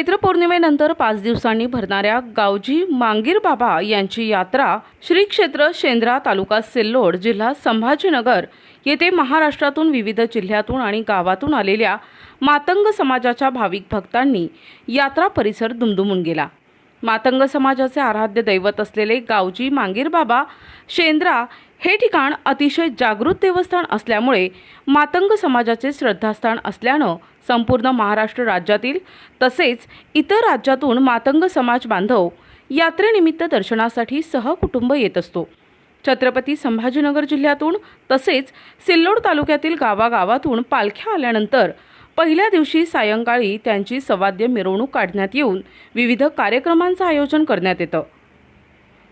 चैत्र पौर्णिमेनंतर पाच दिवसांनी भरणाऱ्या गावजी मांगीर बाबा यांची यात्रा श्री क्षेत्र शेंद्रा तालुका सिल्लोड जिल्हा संभाजीनगर येथे महाराष्ट्रातून विविध जिल्ह्यातून आणि गावातून आलेल्या मातंग समाजाच्या भाविक भक्तांनी यात्रा परिसर दुमदुमून गेला. मातंग समाजाचे आराध्य दैवत असलेले गावजी मांगीर बाबा शेंद्रा हे ठिकाण अतिशय जागृत देवस्थान असल्यामुळे मातंग समाजाचे श्रद्धास्थान असल्यानं संपूर्ण महाराष्ट्र राज्यातील तसेच इतर राज्यातून मातंग समाज बांधव यात्रेनिमित्त दर्शनासाठी सहकुटुंब येत असतो. छत्रपती संभाजीनगर जिल्ह्यातून तसेच सिल्लोड तालुक्यातील गावागावातून पालख्या आल्यानंतर पहिल्या दिवशी सायंकाळी त्यांची सवाद्य मिरवणूक काढण्यात येऊन विविध कार्यक्रमांचं आयोजन करण्यात येतं.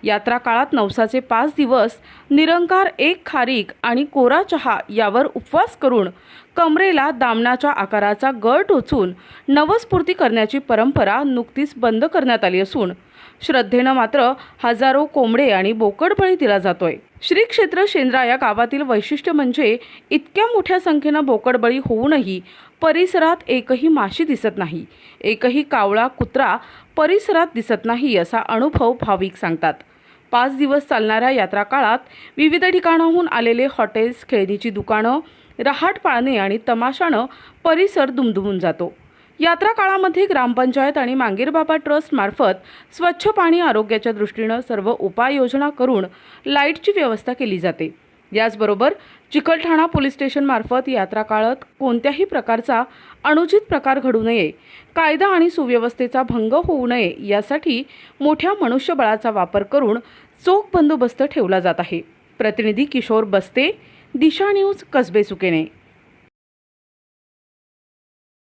यात्रा काळात नवसाचे पाच दिवस निरंकार एक खारीक आणि कोरा चहा यावर उपवास करून कमरेला दामनाच्या आकाराचा गळ टोचून नवस्फूर्ती करण्याची परंपरा नुकतीच बंद करण्यात आली असून श्रद्धेनं मात्र हजारो कोंबडे आणि बोकडबळी दिला जातोय. श्री क्षेत्र शेंद्रा या गावातील वैशिष्ट्य म्हणजे इतक्या मोठ्या संख्येनं बोकडबळी होऊनही परिसरात एकही माशी दिसत नाही. एकही कावळा कुत्रा परिसरात दिसत नाही असा अनुभव भाविक सांगतात. पाच दिवस चालणाऱ्या यात्रा काळात विविध ठिकाणाहून आलेले हॉटेल्स खेळणीची दुकानं रहाट पाळणे आणि तमाशानं परिसर दुमदुमून जातो. यात्रा काळामध्ये ग्रामपंचायत आणि मांगीरबाबा ट्रस्टमार्फत स्वच्छ पाणी आरोग्याच्या दृष्टीनं सर्व उपाययोजना करून लाईटची व्यवस्था केली जाते. याचबरोबर चिकलठाणा पोलीस स्टेशनमार्फत यात्रा काळात कोणत्याही प्रकारचा अनुचित प्रकार घडू नये कायदा आणि सुव्यवस्थेचा भंग होऊ नये यासाठी मोठ्या मनुष्यबळाचा वापर करून चोख बंदोबस्त ठेवला जात आहे. प्रतिनिधी किशोर बस्ते दिशा न्यूज कसबे सुकेने.